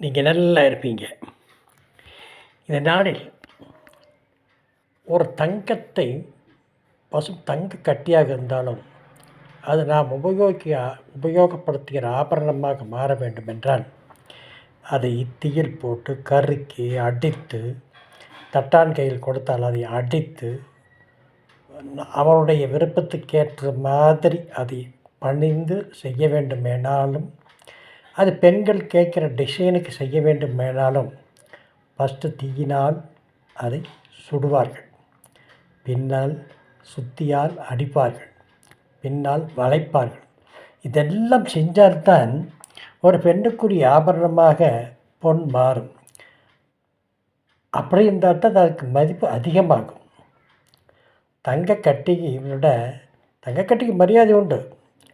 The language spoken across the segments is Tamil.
நீங்கள் நல்லா இருப்பீங்க. இந்த நாளில் ஒரு தங்கத்தை பசு தங்க கட்டியாக இருந்தாலும் அது நாம் உபயோகிக்க உபயோகப்படுத்துகிற ஆபரணமாக மாற வேண்டும் என்றால் அதை இத்தியில் போட்டு கருக்கி அடித்து தட்டான் கையில் கொடுத்தால் அதை அடித்து அவருடைய விருப்பத்துக்கேற்ற மாதிரி அதை பணிந்து செய்ய வேண்டுமேனாலும் அது பெண்கள் கேட்குற டிசைனுக்கு செய்ய வேண்டுமேனாலும் ஃபஸ்ட்டு தீயினால் அதை சுடுவார்கள். பின்னால் சுத்தியால் அடிப்பார்கள். பின்னால் வளைப்பார்கள். இதெல்லாம் செஞ்சால்தான் ஒரு பெண்ணுக்குரிய ஆபரணமாக பொன் மாறும். அப்படி இருந்தால் தான் அதுக்கு மதிப்பு அதிகமாகும். தங்க விட தங்கக்கட்டிக்கு மரியாதை உண்டு.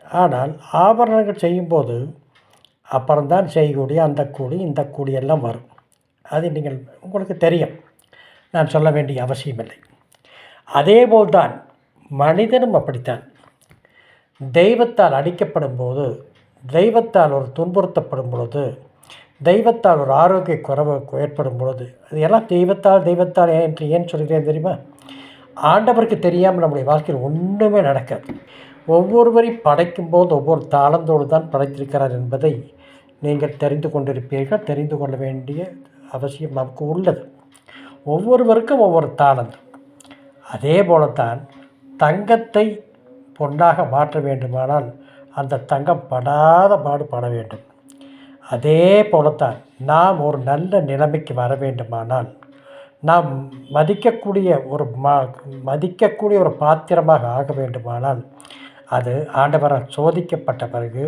ஆனால் ஆபரணங்கள் செய்யும்போது அப்புறம்தான் செய்யக்கூடிய அந்த கூலி இந்த கூலி எல்லாம் வரும். அது நீங்கள் உங்களுக்கு தெரியும். நான் சொல்ல வேண்டிய அவசியமில்லை. அதேபோல் தான் மனிதனும் அப்படித்தான். தெய்வத்தால் அடிக்கப்படும் போது தெய்வத்தால் ஒரு துன்புறுத்தப்படும் பொழுது தெய்வத்தால் ஒரு ஆரோக்கிய குறைவு ஏற்படும் பொழுது அது எல்லாம் தெய்வத்தால் தெய்வத்தால் என்று ஏன் சொல்கிறேன் தெரியுமா? ஆண்டவருக்கு தெரியாமல் நம்முடைய வாழ்க்கையில் ஒன்றுமே நடக்காது. ஒவ்வொருவரையும் படைக்கும்போது ஒவ்வொரு தாளந்தோடு தான் படைத்திருக்கிறார் என்பதை நீங்கள் தெரிந்து கொண்டிருப்பீர்கள் தெரிந்து கொள்ள வேண்டிய அவசியம் நமக்கு உள்ளது. ஒவ்வொருவருக்கும் ஒவ்வொரு தாளந்தம் அதே போலத்தான் தங்கத்தை பொன்னாக மாற்ற வேண்டுமானால் அந்த தங்கம் படாத பாடுபட வேண்டும். அதே போலத்தான் நாம் ஒரு நல்ல நிலைமைக்கு வர வேண்டுமானால் நாம் மதிக்கக்கூடிய ஒரு ம மதிக்கக்கூடிய ஒரு பாத்திரமாக ஆக வேண்டுமானால் அது ஆண்டவரால் சோதிக்கப்பட்ட பிறகு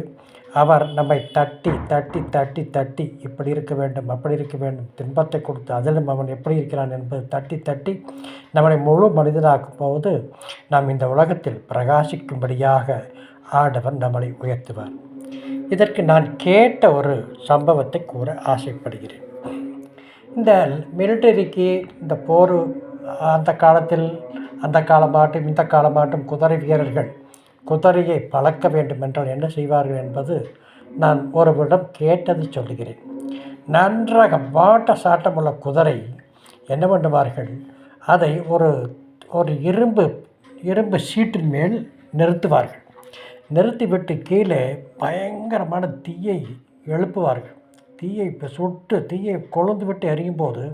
அவர் நம்மை தட்டி தட்டி தட்டி தட்டி இப்படி இருக்க வேண்டும் அப்படி இருக்க வேண்டும். துன்பத்தை கொடுத்து அதிலும் அவன் எப்படி இருக்கிறான் என்பது தட்டி தட்டி நம்மளை முழு மனிதனாக்கும் போது நாம் இந்த உலகத்தில் பிரகாசிக்கும்படியாக ஆண்டவர் நம்மளை உயர்த்துவார். இதற்கு நான் கேட்ட ஒரு சம்பவத்தை கூற ஆசைப்படுகிறேன். இந்த மிலிட்டரிக்கு இந்த போர் அந்த காலத்தில் அந்த காலமாட்டும் இந்த காலமாட்டும் குதிரை வீரர்கள் குதிரையை பழக்க வேண்டும் என்றால் என்ன செய்வார்கள் என்பது நான் ஒருவரிடம் கேட்டது சொல்லுகிறேன். நன்றாக மாட்ட சாட்டமுள்ள குதிரை என்ன பண்ணுவார்கள்? அதை ஒரு ஒரு இரும்பு இரும்பு சீட்டின் மேல் நிறுத்துவார்கள். நிறுத்திவிட்டு கீழே பயங்கரமான தீயை எழுப்புவார்கள். தீயை இப்போ சுட்டு தீயை கொழுந்து விட்டு எறியும் போது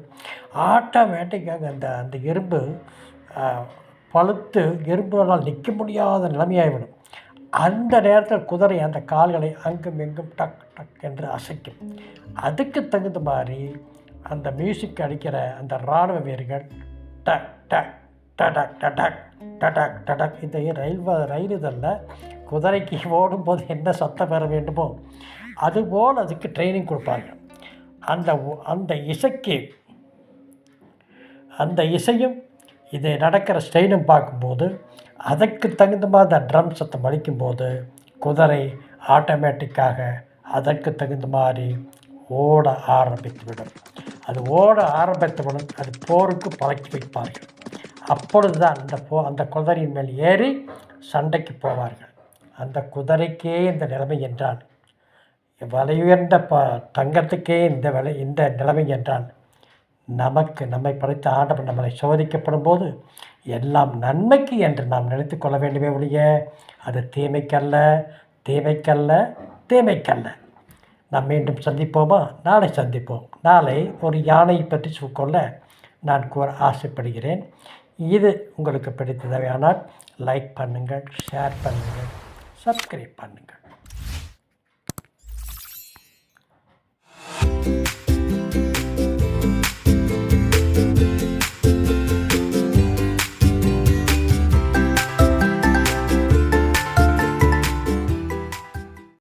ஆட்டோமேட்டிக்காக அந்த அந்த இரும்பு பழுத்து எறும்புகளால் நிற்க முடியாத நிலைமையாகிவிடும் அந்த நேரத்தில் குதிரை அந்த கால்களை அங்கும் எங்கும் டக் டக் என்று அசைக்கும் அதுக்கு தகுந்த மாதிரி அந்த மியூசிக் அடிக்கிற அந்த இராணுவ வீரர்கள் டக் டக் டடக் டடக் டடக் டடக் இந்த ரயில் ரயில் இதில் குதிரைக்கு ஓடும்போது என்ன சத்தம் பெற வேண்டுமோ அதுபோல் அதுக்கு ட்ரைனிங் கொடுப்பாங்க அந்த அந்த இசைக்கு அந்த இசையும் இது நடக்கிற ஸ்டைலும் பார்க்கும்போது அதற்கு தகுந்த மாதிரி அந்த ட்ரம் சத்தம் அடிக்கும்போது குதிரை ஆட்டோமேட்டிக்காக அதற்கு தகுந்த மாதிரி ஓட ஆரம்பித்துவிடும். அது ஓட ஆரம்பித்தவுடன் அது போருக்கு பழக்கி வைப்பார்கள். அப்பொழுது தான் அந்த போ அந்த குதிரையின் மேல் ஏறி சண்டைக்கு போவார்கள். அந்த குதிரைக்கே இந்த நிலைமை என்றான். விலையுயர்ந்த ப தங்கத்துக்கே இந்த விலை இந்த நிலைமை என்றான். நமக்கு நம்மை படைத்த ஆண்டவர் நம்மளை சோதிக்கப்படும் போது எல்லாம் நன்மைக்கு என்று நாம் நினைத்து கொள்ள வேண்டுமே ஒழிய அது தீமைக்கல்ல தீமைக்கல்ல தீமைக்கல்ல. நாம் மீண்டும் சந்திப்போமா? நாளை சந்திப்போம். நாளை ஒரு யானையை பற்றி சொல்ல நான் கூற ஆசைப்படுகிறேன். இது உங்களுக்கு பிடித்ததவையானால் லைக் பண்ணுங்கள் ஷேர் பண்ணுங்கள் சப்ஸ்கிரைப் பண்ணுங்கள்.